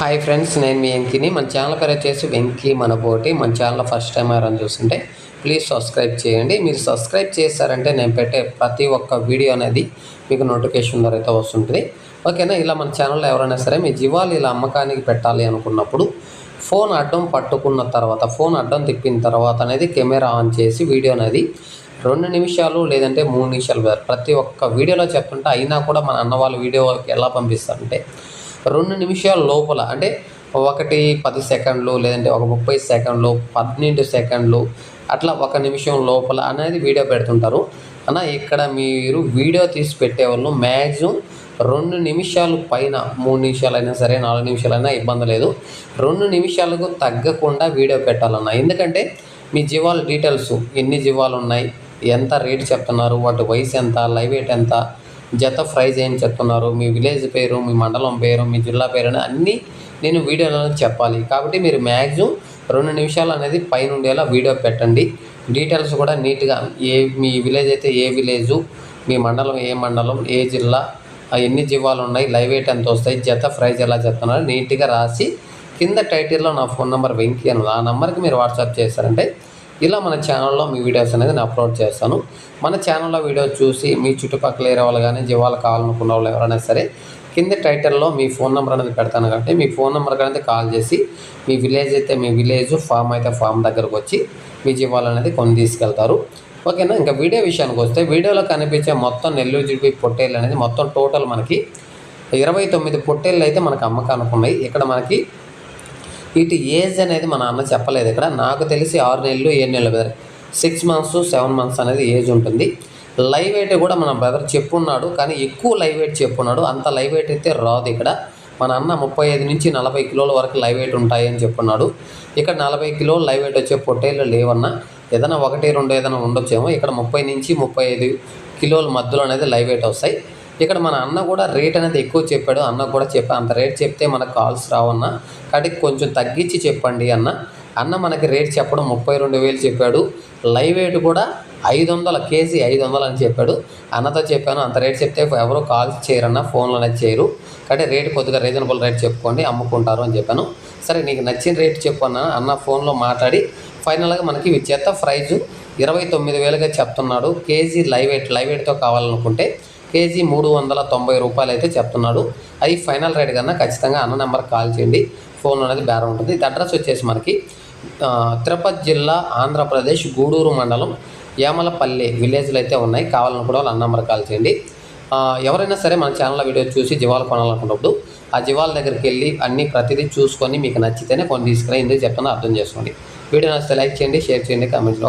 Hi friends నేను మీ వెంకిని మన channel పేరు వచ్చేసి వెంకీ మన పోటీ మన ఛానల్ ఫస్ట్ టైం ఎవరైనా చూస్తుంటే ప్లీజ్ సబ్స్క్రైబ్ చేయండి. మీరు సబ్స్క్రైబ్ చేశారంటే నేను పెట్టే ప్రతి ఒక్క వీడియో అనేది మీకు నోటిఫికేషన్ ద్వారా అయితే వస్తుంటుంది. ఓకేనా ఇలా మన ఛానల్లో ఎవరైనా సరే మీ జీవాలు ఇలా అమ్మకానికి పెట్టాలి అనుకున్నప్పుడు ఫోన్ అడ్డం పట్టుకున్న తర్వాత ఫోన్ అడ్డం తిప్పిన తర్వాత అనేది కెమెరా ఆన్ చేసి వీడియో అనేది రెండు నిమిషాలు లేదంటే మూడు నిమిషాలు ప్రతి ఒక్క వీడియోలో చెప్తుంటే అయినా కూడా మన అన్న వాళ్ళ వీడియో ఎలా పంపిస్తారంటే రెండు నిమిషాల లోపల అంటే ఒకటి పది సెకండ్లు లేదంటే ఒక ముప్పై సెకండ్లు పన్నెండు సెకండ్లు అట్లా ఒక నిమిషం లోపల అనేది వీడియో పెడుతుంటారు. అన్న ఇక్కడ మీరు వీడియో తీసి పెట్టేవాళ్ళు మ్యాక్సిమం రెండు నిమిషాలు పైన మూడు నిమిషాలైనా సరే నాలుగు నిమిషాలైనా ఇబ్బంది లేదు. రెండు నిమిషాలకు తగ్గకుండా వీడియో పెట్టాలన్న. ఎందుకంటే మీ జీవాల డీటెయిల్స్ ఎన్ని జీవాలు ఉన్నాయి ఎంత రేట్ చెప్తున్నారు వాటి వయసు ఎంత లైవ్ వెయిట్ ఎంత జత ప్రైజ్ ఏం చెప్తున్నారు? మీ విలేజ్ పేరు మీ మండలం పేరు మీ జిల్లా పేరు అని అన్నీ నేను వీడియోలో చెప్పాలి. కాబట్టి మీరు మ్యాక్సిమం రెండు నిమిషాలు అనేది పైన ఉండేలా వీడియో పెట్టండి. డీటెయిల్స్ కూడా నీట్గా ఏ మీ విలేజ్ అయితే ఏ విలేజు మీ మండలం ఏ మండలం ఏ జిల్లా ఎన్ని జీవాలు ఉన్నాయి లైవ్ ఎయిట్ ఎంత వస్తాయి జత ప్రైజ్ ఎలా చెప్తున్నారు నీట్గా రాసి కింద టైటిల్లో నా ఫోన్ నెంబర్ వెంకీ అని ఆ నెంబర్కి మీరు వాట్సాప్ చేశారంటే ఇలా మన ఛానల్లో మీ వీడియోస్ అనేది నేను అప్లోడ్ చేస్తాను. మన ఛానల్లో వీడియో చూసి మీ చుట్టుపక్కల ఏరే వాళ్ళు కానీ జీవాలు కావాలనుకున్న వాళ్ళు ఎవరైనా సరే కింద టైటిల్లో మీ ఫోన్ నెంబర్ అనేది పెడతాను కాబట్టి మీ ఫోన్ నెంబర్ అనేది కాల్ చేసి మీ విలేజ్ అయితే మీ విలేజ్ ఫామ్ అయితే ఫామ్ దగ్గరకు వచ్చి మీ జీవాలు అనేది కొని తీసుకెళ్తారు. ఓకేనా ఇంకా వీడియో విషయానికి వస్తే వీడియోలో కనిపించే మొత్తం నెల్లూరు జిడిపి పొట్టేళ్ళు అనేది మొత్తం టోటల్ మనకి ఇరవై తొమ్మిది పొట్టేళ్ళు అయితే మనకు అమ్మకానికి ఉన్నాయి. ఇక్కడ మనకి ఇటు ఏజ్ అనేది మా నాన్న చెప్పలేదు. ఇక్కడ నాకు తెలిసి ఆరు నెలలు ఏడు నెలలు brother. Six months seven months అనేది ఏజ్ ఉంటుంది. లైవ్ వెయిట్ కూడా మన బ్రదర్ చెప్పున్నాడు. కానీ ఎక్కువ లైవ్ వెయిట్ చెప్పున్నాడు. అంత లైవ్ వెయిట్ అయితే రాదు ఇక్కడ. మన అన్న ముప్పై ఐదు నుంచి నలభై కిలోల వరకు లైవ్ వెయిట్ ఉంటాయని చెప్పున్నాడు. ఇక్కడ నలభై కిలోలు లైవ్ వెయిట్ వచ్చే పొట్టేళ్ళు లేవన్నా ఏదైనా ఒకటి రెండు ఏదైనా ఉండొచ్చేమో. ఇక్కడ ముప్పై నుంచి ముప్పై ఐదు కిలోల మధ్యలో అనేది లైవ్ వెయిట్ వస్తాయి. ఇక్కడ మన అన్న కూడా రేట్ అనేది ఎక్కువ చెప్పాడు. అన్న కూడా చెప్పా అంత రేట్ చెప్తే మనకు కాల్స్ రావన్న. కాబట్టి కొంచెం తగ్గించి చెప్పండి అన్న. అన్న మనకి రేట్ చెప్పడం ముప్పై రెండు వేలు చెప్పాడు. లైవ్ వెయిట్ కూడా ఐదు వందల కేజీ ఐదు వందలు అని చెప్పాడు. అన్నతో చెప్పాను అంత రేట్ చెప్తే ఎవరో కాల్స్ చేయరన్న ఫోన్లో అనేది చేయరు. కాబట్టి రేట్ కొద్దిగా రీజనబుల్ రేట్ చెప్పుకోండి అమ్ముకుంటారు అని చెప్పాను. సరే నీకు నచ్చిన రేట్ చెప్పు అన్న. అన్న ఫోన్లో మాట్లాడి ఫైనల్గా మనకి ఇవి చెత్త ప్రైజు ఇరవై తొమ్మిది వేలుగా చెప్తున్నాడు. కేజీ లైవ్ వెయిట్ లైవ్ వెయిట్తో కావాలనుకుంటే కేజీ మూడు వందల తొంభై రూపాయలు అయితే చెప్తున్నాడు. అది ఫైనల్ రేట్ కన్నా ఖచ్చితంగా అన్న నెంబర్ కాల్ చేయండి. ఫోన్ అనేది బేరం ఉంటుంది. ఇది అడ్రస్ వచ్చేసి మనకి తిరుపతి జిల్లా ఆంధ్రప్రదేశ్ గూడూరు మండలం యామలపల్లి విలేజ్లు అయితే ఉన్నాయి. కావాలనుకుంటే వాళ్ళు అన్న నెంబర్ కాల్ చేయండి. ఎవరైనా సరే మన ఛానల్ వీడియో చూసి జీవాలు కొనాలనుకున్నప్పుడు ఆ జీవాల దగ్గరికి వెళ్ళి అన్ని ప్రతిదీ చూసుకొని మీకు నచ్చితేనే కొన్ని తీసుకుని ఎందుకు చెప్తాను అర్థం చేసుకోండి. వీడియో నచ్చితే లైక్ చేయండి షేర్ చేయండి కామెంట్లో